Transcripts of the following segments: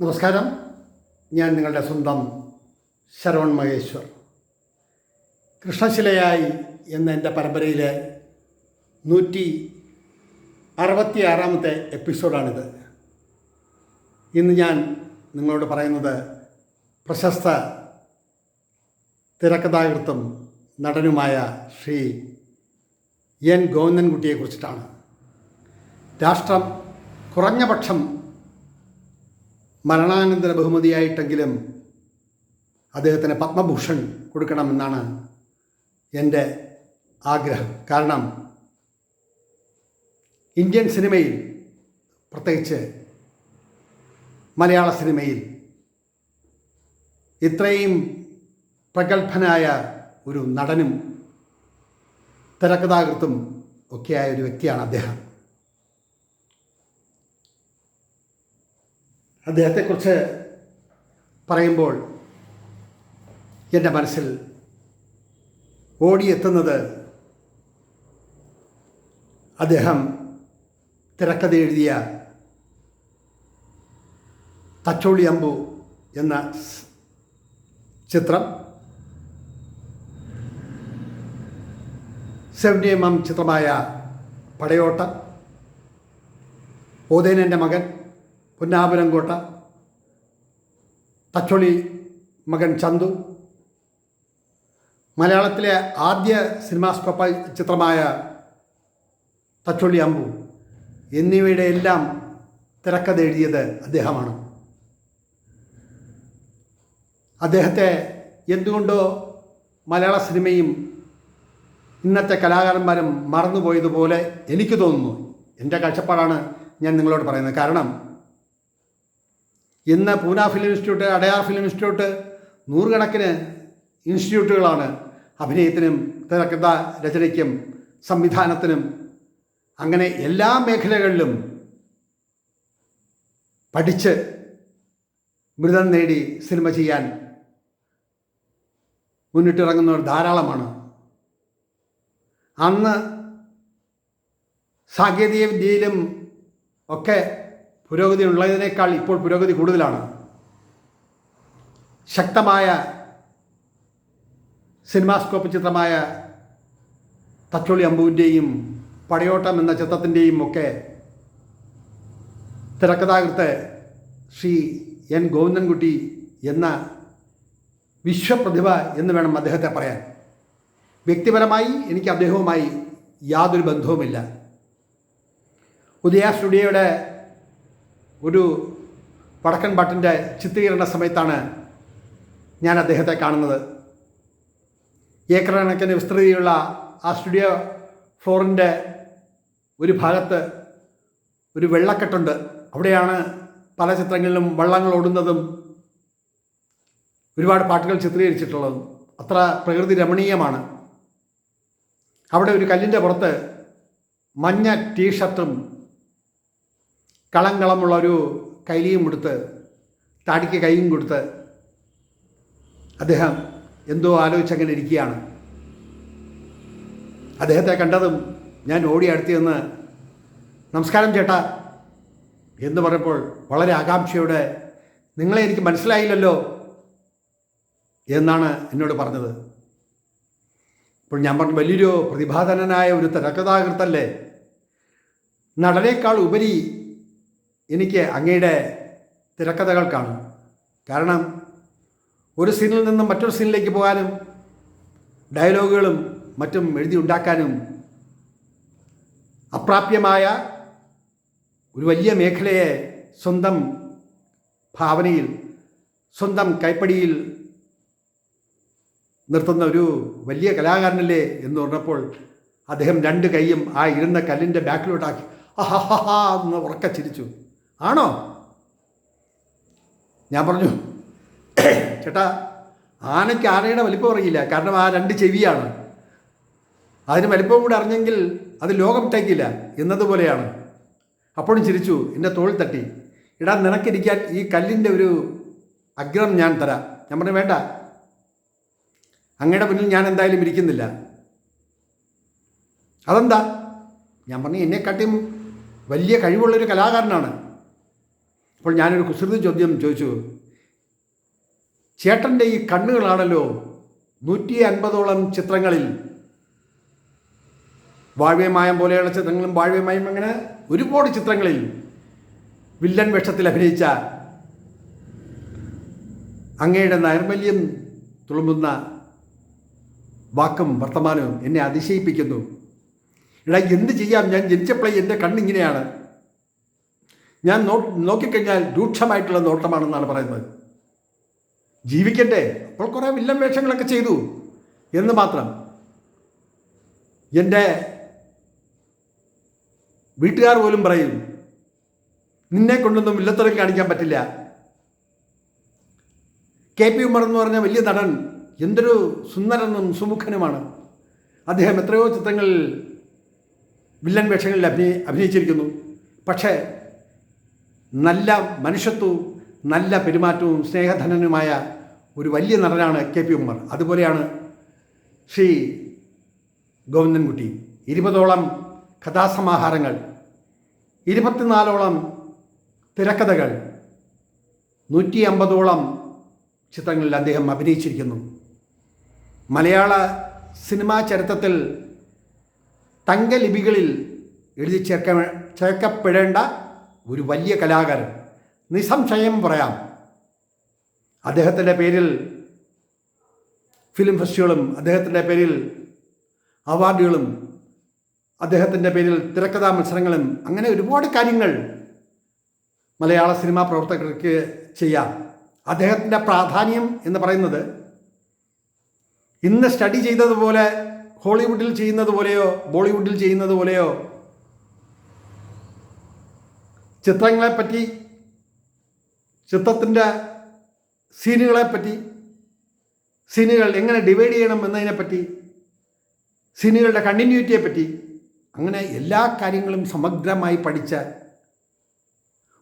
നമസ്കാരം. ഞാൻ നിങ്ങളുടെ സ്വന്തം ശരവൺ മഹേശ്വർ. കൃഷ്ണശിലയായി എന്ന എന്റെ പരമ്പരയിലെ നൂറ്റി അറുപത്തി ആറാമത്തെ എപ്പിസോഡാണിത്. ഇന്ന് ഞാൻ നിങ്ങളോട് പറയുന്നത് പ്രശസ്ത തിരക്കഥാകൃത്തും നടനുമായ ശ്രീ എൻ ഗോവിന്ദൻകുട്ടിയെക്കുറിച്ചിട്ടാണ്. രാഷ്ട്രം കുറഞ്ഞ പക്ഷം മരണാനന്തര ബഹുമതിയായിട്ടെങ്കിലും അദ്ദേഹത്തിന് പത്മഭൂഷൺ കൊടുക്കണമെന്നാണ് എന്റെ ആഗ്രഹം. കാരണം ഇന്ത്യൻ സിനിമയിൽ പ്രത്യേകിച്ച് മലയാള സിനിമയിൽ ഇത്രയും പ്രഗത്ഭനായ ഒരു നടനും തിരക്കഥാകൃത്തും ഒക്കെയായ ഒരു വ്യക്തിയാണ് അദ്ദേഹം. അദ്ദേഹത്തെക്കുറിച്ച് പറയുമ്പോൾ എന്റെ മനസ്സിൽ ഓടിയെത്തുന്നത് അദ്ദേഹം തിരക്കഥ എഴുതിയ തച്ചോളി അമ്പു എന്ന ചിത്രം. സെവന്റി എം എം ചിത്രമായ പടയോട്ട. ഓതേനന്റെ മകൻ. പുന്നാപുരംകോട്ട തച്ചൊളി മകൻ ചന്തു മലയാളത്തിലെ ആദ്യ സിനിമാ സ്പ ചിത്രമായ തച്ചോളി അമ്പു എന്നിവയുടെ എല്ലാം തിരക്കഥ എഴുതിയത് അദ്ദേഹമാണ്. അദ്ദേഹത്തെ എന്തുകൊണ്ടോ മലയാള സിനിമയും ഇന്നത്തെ കലാകാരന്മാരും മറന്നുപോയതുപോലെ എനിക്ക് തോന്നുന്നു. എന്റെ കാഴ്ചപ്പാടാണ് ഞാൻ നിങ്ങളോട് പറയുന്നത്. കാരണം ഇന്ന് Pune film institute Adyar film institute നൂറുകണക്കിന് ഇൻസ്റ്റിറ്റ്യൂട്ടുകളാണ് അഭിനയത്തിനും തിരക്കഥ രചനയ്ക്കും സംവിധാനത്തിനും. അങ്ങനെ എല്ലാ മേഖലകളിലും പഠിച്ച് ബിരുദം നേടി സിനിമ ചെയ്യാൻ മുന്നിട്ടിറങ്ങുന്നവർ ധാരാളമാണ്. അന്ന് സാങ്കേതിക വിദ്യയിലും ഒക്കെ പുരോഗതി ഉള്ളതിനേക്കാൾ ഇപ്പോൾ പുരോഗതി കൂടുതലാണ്. ശക്തമായ സിനിമാസ്കോപ്പ് ചിത്രമായ തച്ചോളി അമ്പുവിന്റെയും പടയോട്ടം എന്ന ചിത്രത്തിന്റെയും ഒക്കെ തിരക്കഥാകൃത്ത് ശ്രീ എൻ ഗോവിന്ദൻകുട്ടി എന്ന വിശ്വപ്രതിഭ എന്ന് വേണം അദ്ദേഹത്തെ പറയാൻ. വ്യക്തിപരമായി എനിക്ക് അദ്ദേഹവുമായി യാതൊരു ബന്ധവുമില്ല. ഉദയ സ്റ്റുഡിയോയുടെ ഒരു വടക്കൻ ഭട്ടിന്റെ ചിത്രീകരണ സമയത്താണ് ഞാൻ അദ്ദേഹത്തെ കാണുന്നത്. ഏക്കർ കണക്കിന് വിസ്തൃതിയുള്ള ആ സ്റ്റുഡിയോ ഫ്ലോറിന്റെ ഒരു ഭാഗത്ത് ഒരു വെള്ളക്കെട്ടുണ്ട്. അവിടെയാണ് പല ചിത്രങ്ങളിലും വള്ളങ്ങൾ ഓടുന്നതും ഒരുപാട് പാട്ടുകൾ ചിത്രീകരിച്ചിട്ടുള്ളതും. അത്ര പ്രകൃതി രമണീയമാണ്. അവിടെ ഒരു കല്ലിന്റെ പുറത്ത് മഞ്ഞ ടീഷർട്ടും കളങ്ങളമുള്ള ഒരു കൈലിയും കൊടുത്ത് താടിക്ക് കൈയും കൊടുത്ത് അദ്ദേഹം എന്തോ ആലോചിച്ചങ്ങനെ ഇരിക്കുകയാണ്. അദ്ദേഹത്തെ കണ്ടതും ഞാൻ ഓടി അടുത്ത് നിന്ന് നമസ്കാരം ചേട്ടാ. എന്ന് പറഞ്ഞപ്പോൾ വളരെ ആകാംക്ഷയോടെ നിങ്ങളെ എനിക്ക് മനസ്സിലായില്ലല്ലോ എന്നാണ് എന്നോട് പറഞ്ഞത്. ഇപ്പോൾ ഞാൻ പറഞ്ഞു വലിയൊരു പ്രതിഭാധനനായ ഒരു തിരക്കഥാകൃത്തല്ലേ? നടനേക്കാൾ ഉപരി എനിക്ക് അങ്ങയുടെ തിരക്കഥകൾ കാണും. കാരണം ഒരു സീനിൽ നിന്നും മറ്റൊരു സീനിലേക്ക് പോകാനും ഡയലോഗുകളും മറ്റും എഴുതി ഉണ്ടാക്കാനും അപ്രാപ്യമായ ഒരു വലിയ മേഖലയെ സ്വന്തം ഭാവനയിൽ സ്വന്തം കൈപ്പടിയിൽ നിർത്തുന്ന ഒരു വലിയ കലാകാരനല്ലേ എന്ന് പറഞ്ഞപ്പോൾ അദ്ദേഹം രണ്ട് കൈയും ആ ഇരുന്ന കല്ലിന്റെ ബാക്കിലോട്ടാക്കി. ആഹാഹാ എന്ന് ഉറക്ക ചിരിച്ചു. ആണോ? ഞാൻ പറഞ്ഞു ചേട്ടാ ആനയ്ക്ക് ആനയുടെ വലിപ്പം അറിയില്ല. കാരണം ആ രണ്ട് ചെവിയാണ്. അതിന് വലിപ്പം കൂടെ അറിഞ്ഞെങ്കിൽ അത് ലോകം ടേക്കില്ല എന്നതുപോലെയാണ്. അപ്പോഴും ചിരിച്ചു എന്റെ തോൾ തട്ടി. ഇടാ നിനക്കിരിക്കാൻ ഈ കല്ലിന്റെ ഒരു അഗ്രം ഞാൻ തരാം. ഞാൻ പറഞ്ഞു വേണ്ട. അങ്ങയുടെ മുന്നിൽ ഞാൻ എന്തായാലും ഇരിക്കുന്നില്ല. അതെന്താ? ഞാൻ പറഞ്ഞു എന്നെക്കാട്ടിയും വലിയ കഴിവുള്ളൊരു കലാകാരനാണ്. അപ്പോൾ ഞാനൊരു കുസൃതി ചോദ്യം ചോദിച്ചു. ചേട്ടന്റെ ഈ കണ്ണുകളാണല്ലോ നൂറ്റി അൻപതോളം ചിത്രങ്ങളിൽ. വാഴവ്യമായം പോലെയുള്ള ചിത്രങ്ങളും വാഴവ്യമായും അങ്ങനെ ഒരുപാട് ചിത്രങ്ങളിൽ വില്ലൻ വേഷത്തിൽ അഭിനയിച്ച അങ്ങയുടെ നൈർമല്യം തുളുമ്പുന്ന വാക്കും വർത്തമാനവും എന്നെ അതിശയിപ്പിക്കുന്നു. എടാ എന്ത് ചെയ്യാം? ഞാൻ ജനിച്ചപ്പോഴേ എന്റെ കണ്ണിങ്ങനെയാണ്. ഞാൻ നോ നോക്കിക്കഴിഞ്ഞാൽ രൂക്ഷമായിട്ടുള്ള നോട്ടമാണെന്നാണ് പറയുന്നത്. ജീവിക്കട്ടെ അപ്പോൾ കുറേ വില്ലൻ വേഷങ്ങളൊക്കെ ചെയ്തു എന്ന് മാത്രം. എന്റെ വീട്ടുകാർ പോലും പറയും നിന്നെ കൊണ്ടൊന്നും വില്ലത്തരം കാണിക്കാൻ പറ്റില്ല. കെ. പി. ഉമ്മർ എന്ന് പറഞ്ഞ വലിയ നടൻ എന്തൊരു സുന്ദരനും സുമുഖനുമാണ്. അദ്ദേഹം എത്രയോ ചിത്രങ്ങളിൽ വില്ലൻ വേഷങ്ങളിൽ അഭിനയി അഭിനയിച്ചിരിക്കുന്നു. പക്ഷേ നല്ല മനുഷ്യത്വവും നല്ല പെരുമാറ്റവും സ്നേഹധനനുമായ ഒരു വലിയ നടനാണ് കെ പി ഉമ്മർ. അതുപോലെയാണ് ശ്രീ ഗോവിന്ദൻകുട്ടി. ഇരുപതോളം കഥാസമാഹാരങ്ങൾ ഇരുപത്തിനാലോളം തിരക്കഥകൾ നൂറ്റി അമ്പതോളം ചിത്രങ്ങളിൽ അദ്ദേഹം അഭിനയിച്ചിരിക്കുന്നു. മലയാള സിനിമാ ചരിത്രത്തിൽ തങ്കലിപികളിൽ എഴുതി ചേർക്ക ചേർക്കപ്പെടേണ്ട ഒരു വലിയ കലാകാരൻ. നിസംശയം പറയാം. അദ്ദേഹത്തിന്റെ പേരിൽ ഫിലിം ഫെസ്റ്റുകളും അദ്ദേഹത്തിന്റെ പേരിൽ അവാർഡുകളും അദ്ദേഹത്തിന്റെ പേരിൽ തിരക്കഥാ മത്സരങ്ങളും അങ്ങനെ ഒരുപാട് കാര്യങ്ങൾ മലയാള സിനിമാ പ്രവർത്തകർക്ക് ചെയ്യാം. അദ്ദേഹത്തിന്റെ പ്രാധാന്യം എന്ന് പറയുന്നത് ഇന്ന് സ്റ്റഡി ചെയ്തതുപോലെ ഹോളിവുഡിൽ ചെയ്യുന്നത് പോലെയോ ബോളിവുഡിൽ ചെയ്യുന്നത് പോലെയോ ചിത്രങ്ങളെപ്പറ്റി ചിത്രത്തിന്റെ സീനുകളെപ്പറ്റി സീനുകൾ എങ്ങനെ ഡിവൈഡ് ചെയ്യണം എന്നതിനെ പറ്റി സീനുകളുടെ കണ്ടിന്യൂറ്റിയെ പറ്റി അങ്ങനെ എല്ലാ കാര്യങ്ങളും സമഗ്രമായി പഠിച്ച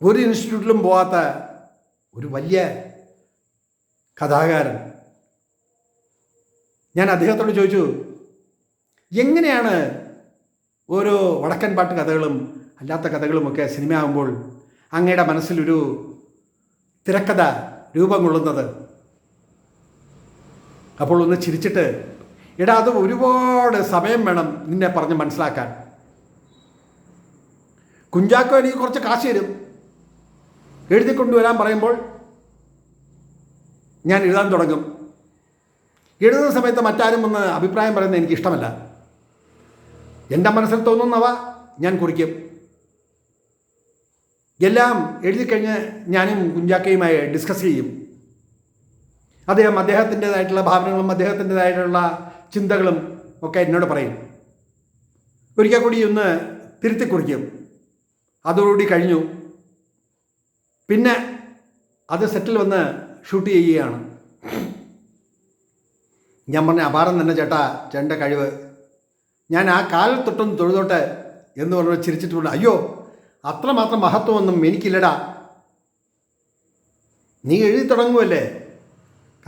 ഒരു ഇൻസ്റ്റിറ്റ്യൂട്ടിലും പോകാത്ത ഒരു വലിയ കഥാകാരൻ. ഞാൻ അദ്ദേഹത്തോട് ചോദിച്ചു എങ്ങനെയാണ് ഓരോ വടക്കൻ പാട്ട് കഥകളും അല്ലാത്ത കഥകളുമൊക്കെ സിനിമയാകുമ്പോൾ അങ്ങയുടെ മനസ്സിലൊരു തിരക്കഥ രൂപം കൊള്ളുന്നത്. അപ്പോൾ ഒന്ന് ചിരിച്ചിട്ട് എടാ അത് ഒരുപാട് സമയം വേണം നിന്നെ പറഞ്ഞ് മനസ്സിലാക്കാൻ. കുഞ്ചാക്കോ എനിക്ക് കുറച്ച് കാശ് തരും. എഴുതി കൊണ്ടുവരാൻ പറയുമ്പോൾ ഞാൻ എഴുതാൻ തുടങ്ങും. എഴുതുന്ന സമയത്ത് മറ്റാരും വന്ന് അഭിപ്രായം പറയുന്നത് എനിക്കിഷ്ടമല്ല. എന്റെ മനസ്സിൽ തോന്നുന്നവ ഞാൻ കുറിക്കും. എല്ലാം എഴുതി കഴിഞ്ഞ് ഞാനും കുഞ്ചാക്കയുമായി ഡിസ്കസ് ചെയ്യും. അദ്ദേഹം അദ്ദേഹത്തിന്റെതായിട്ടുള്ള ഭാവനകളും അദ്ദേഹത്തിന്റെതായിട്ടുള്ള ചിന്തകളും ഒക്കെ എന്നോട് പറയും. ഒരിക്കൽ കൂടി ഒന്ന് തിരുത്തി കുറിക്കും അതോടുകൂടി കഴിഞ്ഞു. പിന്നെ അത് സെറ്റിൽ വന്ന് ഷൂട്ട് ചെയ്യുകയാണ്. ഞാൻ പറഞ്ഞ അപാരം തന്നെ ചേട്ടാ ചേട്ടന്റെ കഴിവ്. ഞാൻ ആ കാലിൽ തൊട്ടൊന്ന് തൊഴുതോട്ടെ എന്ന് പറഞ്ഞ് ചിരിച്ചിട്ടുണ്ട് അയ്യോ അത്രമാത്രം മഹത്വമൊന്നും എനിക്കില്ലടാ. നീ എഴുതി തുടങ്ങുമല്ലേ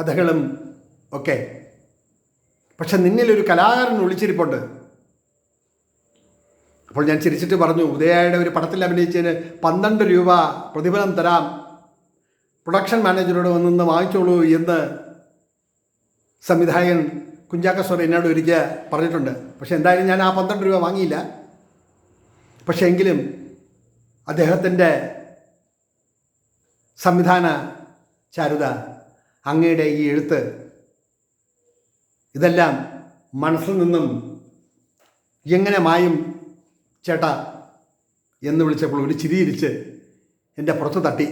കഥകളും ഒക്കെ. പക്ഷെ നിന്നിലൊരു കലാകാരൻ ഒളിച്ചിരിപ്പുണ്ട്. അപ്പോൾ ഞാൻ ചിരിച്ചിട്ട് പറഞ്ഞു ഉദയയുടെ ഒരു പടത്തിൽ അഭിനയിച്ചതിന് പന്ത്രണ്ട് രൂപ പ്രതിഫലം തരാം. പ്രൊഡക്ഷൻ മാനേജറോട് വന്നൊന്ന് വാങ്ങിച്ചോളൂ എന്ന് സംവിധായകൻ കുഞ്ചാക്ക സ്വർ എന്നോട് ഒരിക്കൽ പറഞ്ഞിട്ടുണ്ട്. പക്ഷെ എന്തായാലും ഞാൻ ആ പന്ത്രണ്ട് രൂപ വാങ്ങിയില്ല. പക്ഷേ എങ്കിലും അദ്ദേഹത്തിന്റെ സംവിധാന ചാരുത അങ്ങയുടെ ഈ എഴുത്ത് ഇതെല്ലാം മനസ്സിൽ നിന്നും എങ്ങനെ മായും ചേട്ട എന്ന് വിളിച്ചപ്പോൾ ഒരു ചിരിയിരിച്ച് എന്റെ പുറത്ത് തട്ടി.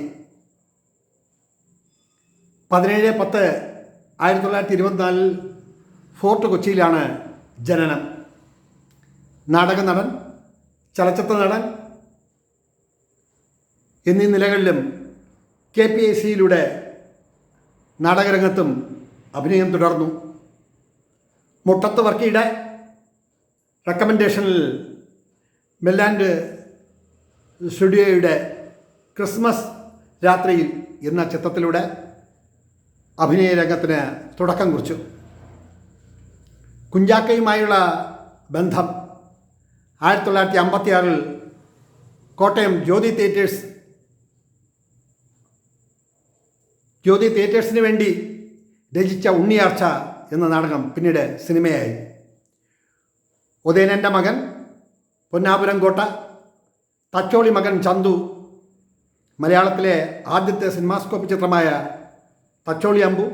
പതിനേഴ് പത്ത് ആയിരത്തി തൊള്ളായിരത്തി ഇരുപത്തിനാലിൽ ഫോർട്ട് കൊച്ചിയിലാണ് ജനനം. നാടക നടൻ ചലച്ചിത്ര നടൻ എന്നീ നിലകളിലും കെ പി ഐ സിയിലൂടെ നാടകരംഗത്തും അഭിനയം തുടർന്നു. മുട്ടത്ത് വർക്കിയുടെ റെക്കമെൻഡേഷനിൽ മെല്ലാൻഡ് സ്റ്റുഡിയോയുടെ ക്രിസ്മസ് രാത്രിയിൽ എന്ന ചിത്രത്തിലൂടെ അഭിനയ രംഗത്തിന് തുടക്കം കുറിച്ചു. കുഞ്ചാക്കയുമായുള്ള ബന്ധം ആയിരത്തി തൊള്ളായിരത്തി അമ്പത്തിയാറിൽ കോട്ടയം ജ്യോതി തിയേറ്റേഴ്സ് ജ്യോതി തിയേറ്റേഴ്സിന് വേണ്ടി രചിച്ച ഉണ്ണിയാർച്ച എന്ന നാടകം പിന്നീട് സിനിമയായി. ഉദയനന്റെ മകൻ പൊന്നാപുരം കോട്ട തച്ചോളി മകൻ ചന്തു മലയാളത്തിലെ ആദ്യത്തെ സിനിമാസ്കോപ്പ് ചിത്രമായ Thacholi Ambu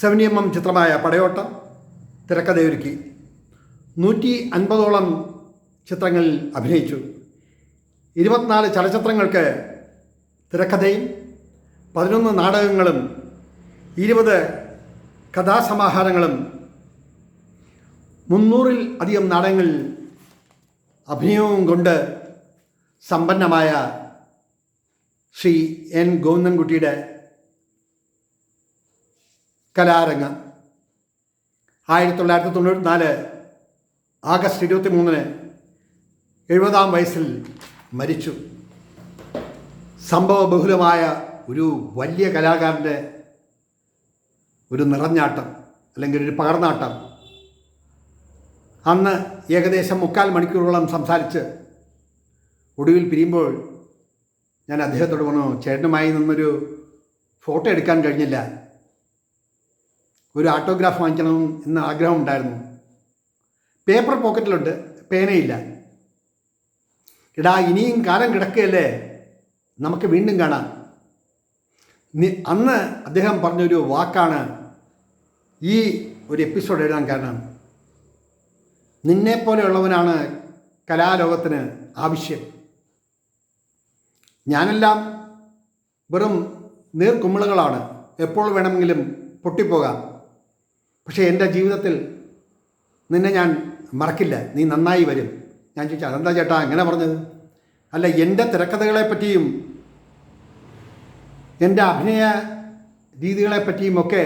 seventy M M ചിത്രമായ പടയോട്ടം തിരക്കഥയൊരുക്കി. നൂറ്റി അൻപതോളം ചിത്രങ്ങളിൽ അഭിനയിച്ചു. ഇരുപത്തിനാല് ചലച്ചിത്രങ്ങൾക്ക് തിരക്കഥയും പതിനൊന്ന് നാടകങ്ങളും ഇരുപത് കഥാസമാഹാരങ്ങളും മുന്നൂറിൽ അധികം നാടകങ്ങളിൽ അഭിനയവും കൊണ്ട് സമ്പന്നമായ ശ്രീ എൻ ഗോവിന്ദൻകുട്ടിയുടെ കലാരംഗം. ആയിരത്തി തൊള്ളായിരത്തി തൊണ്ണൂറ്റി നാല് ആഗസ്റ്റ് ഇരുപത്തി മൂന്നിന് എഴുപതാം വയസ്സിൽ മരിച്ചു. സംഭവബഹുലമായ ഒരു വലിയ കലാകാരന്റെ ഒരു നിറഞ്ഞാട്ടം അല്ലെങ്കിൽ ഒരു പകർന്നാട്ടം. അന്ന് ഏകദേശം മുക്കാൽ മണിക്കൂറോളം സംസാരിച്ച് ഒടുവിൽ പിരിയുമ്പോൾ ഞാൻ അദ്ദേഹത്തോട് പറഞ്ഞു ചേട്ടനുമായി നിന്നൊരു ഫോട്ടോ എടുക്കാൻ കഴിഞ്ഞില്ല. ഒരു ഓട്ടോഗ്രാഫ് വാങ്ങിക്കണം എന്ന് ആഗ്രഹമുണ്ടായിരുന്നു. പേപ്പർ പോക്കറ്റിലുണ്ട് പേനയില്ല. എടാ ഇനിയും കാലം കിടക്കുകയല്ലേ? നമുക്ക് വീണ്ടും കാണാം. അന്ന് അദ്ദേഹം പറഞ്ഞൊരു വാക്കാണ് ഈ ഒരു എപ്പിസോഡ് എഴുതാൻ കാരണം. നിന്നെപ്പോലെയുള്ളവനാണ് കലാലോകത്തിന് ആവശ്യം. ഞാനെല്ലാം വെറും നീർക്കുമ്മിളുകളാണ് എപ്പോൾ വേണമെങ്കിലും പൊട്ടിപ്പോകാം. പക്ഷേ എന്റെ ജീവിതത്തിൽ നിന്നെ ഞാൻ മറക്കില്ല. നീ നന്നായി വരും. ഞാൻ ചോദിച്ചു അതെന്താ ചേട്ടാ എങ്ങനെ പറഞ്ഞത്? അല്ല എന്റെ തിരക്കഥകളെ പറ്റിയും എന്റെ അഭിനയ രീതികളെ പറ്റിയുമൊക്കെ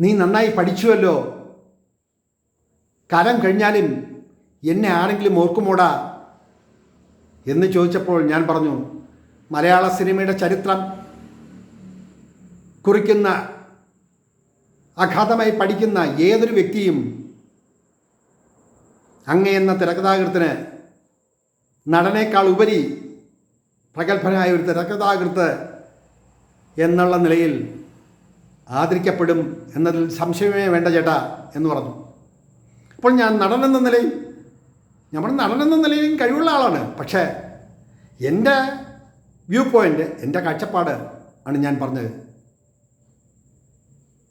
നീ നന്നായി പഠിച്ചുവല്ലോ. കാലം കഴിഞ്ഞാലും എന്നെ ആരെങ്കിലും ഓർക്കുമോടാ? എന്ന് ചോദിച്ചപ്പോൾ ഞാൻ പറഞ്ഞു മലയാള സിനിമയുടെ ചരിത്രം കുറിക്കുന്ന അഗാധമായി പഠിക്കുന്ന ഏതൊരു വ്യക്തിയും അങ്ങയെന്ന തിരക്കഥാകൃത്തിന് നടനേക്കാൾ ഉപരി പ്രഗത്ഭനായ ഒരു തിരക്കഥാകൃത്ത് എന്നുള്ള നിലയിൽ ആദരിക്കപ്പെടും എന്നതിൽ സംശയമേ വേണ്ട ചേട്ടാ എന്ന് പറഞ്ഞു. അപ്പോൾ ഞാൻ നടനെന്ന നിലയിൽ നമ്മൾ നടനെന്ന നിലയിൽ കഴിവുള്ള ആളാണ്. പക്ഷേ എന്റെ വ്യൂ പോയിന്റ് എന്റെ കാഴ്ചപ്പാട് ആണ് ഞാൻ പറഞ്ഞത്.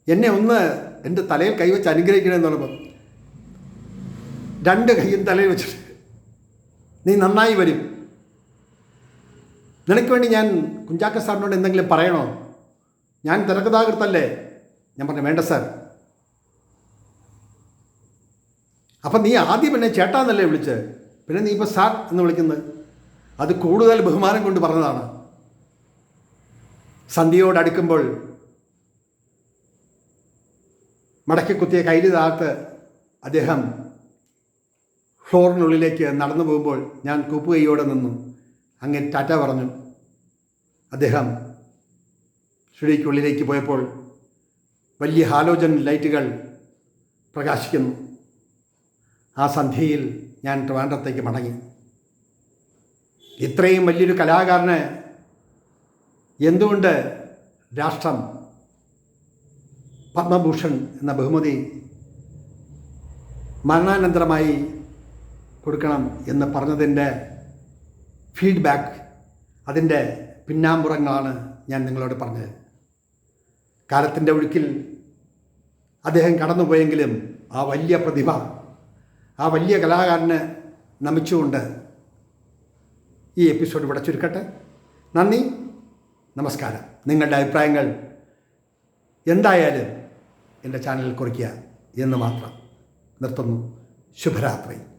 എന്നെ ഒന്ന് എന്റെ തലയിൽ കൈവച്ച് അനുഗ്രഹിക്കണമെന്ന് പറയുമ്പോൾ രണ്ട് കൈയും തലയിൽ വെച്ചിട്ട് നീ നന്നായി വരും. നിനക്ക് വേണ്ടി ഞാൻ കുഞ്ചാക്ക സാറിനോട് എന്തെങ്കിലും പറയണോ? ഞാൻ തിരക്കഥാകൃത്തല്ലേ? ഞാൻ പറഞ്ഞു വേണ്ട സാർ. അപ്പം നീ ആദ്യം എന്നെ ചേട്ടാന്നല്ലേ വിളിച്ച്? പിന്നെ നീ ഇപ്പോൾ സാർ എന്ന് വിളിക്കുന്നത്? അത് കൂടുതൽ ബഹുമാനം കൊണ്ട് പറഞ്ഞതാണ്. സന്ധ്യയോട് അടുക്കുമ്പോൾ മടക്കി കുത്തിയ കയ്യിൽ താഴ്ത്ത് അദ്ദേഹം ഫ്ലോറിനുള്ളിലേക്ക് നടന്നു പോകുമ്പോൾ ഞാൻ കൂപ്പുകൈയോടെ നിന്നു. അങ്ങനെ ടാറ്റ പറഞ്ഞു. അദ്ദേഹം സ്റ്റുഡിയോയ്ക്കുള്ളിലേക്ക് പോയപ്പോൾ വലിയ ഹാലോജൻ ലൈറ്റുകൾ പ്രകാശിക്കുന്നു. ആ സന്ധ്യയിൽ ഞാൻ ട്രിവാൻഡ്രത്തേക്ക് മടങ്ങി. ഇത്രയും വലിയൊരു കലാകാരന് എന്തുകൊണ്ട് രാഷ്ട്രം പത്മഭൂഷൺ എന്ന ബഹുമതി മരണാനന്തരമായി കൊടുക്കണം എന്ന് പറഞ്ഞതിന്റെ ഫീഡ്ബാക്ക് അതിന്റെ പിന്നാമ്പുറങ്ങളാണ് ഞാൻ നിങ്ങളോട് പറഞ്ഞത്. കാലത്തിന്റെ ഒഴുക്കിൽ അദ്ദേഹം കടന്നുപോയെങ്കിലും ആ വലിയ പ്രതിഭ ആ വലിയ കലാകാരനെ നമിച്ചുകൊണ്ട് ഈ എപ്പിസോഡ് ഇവിടെ ചുരുക്കട്ടെ. നന്ദി നമസ്കാരം. നിങ്ങളുടെ അഭിപ്രായങ്ങൾ എന്തായാലും എന്റെ ചാനലിൽ കുറിക്കുക എന്ന് മാത്രം നിർത്തുന്നു. ശുഭരാത്രി.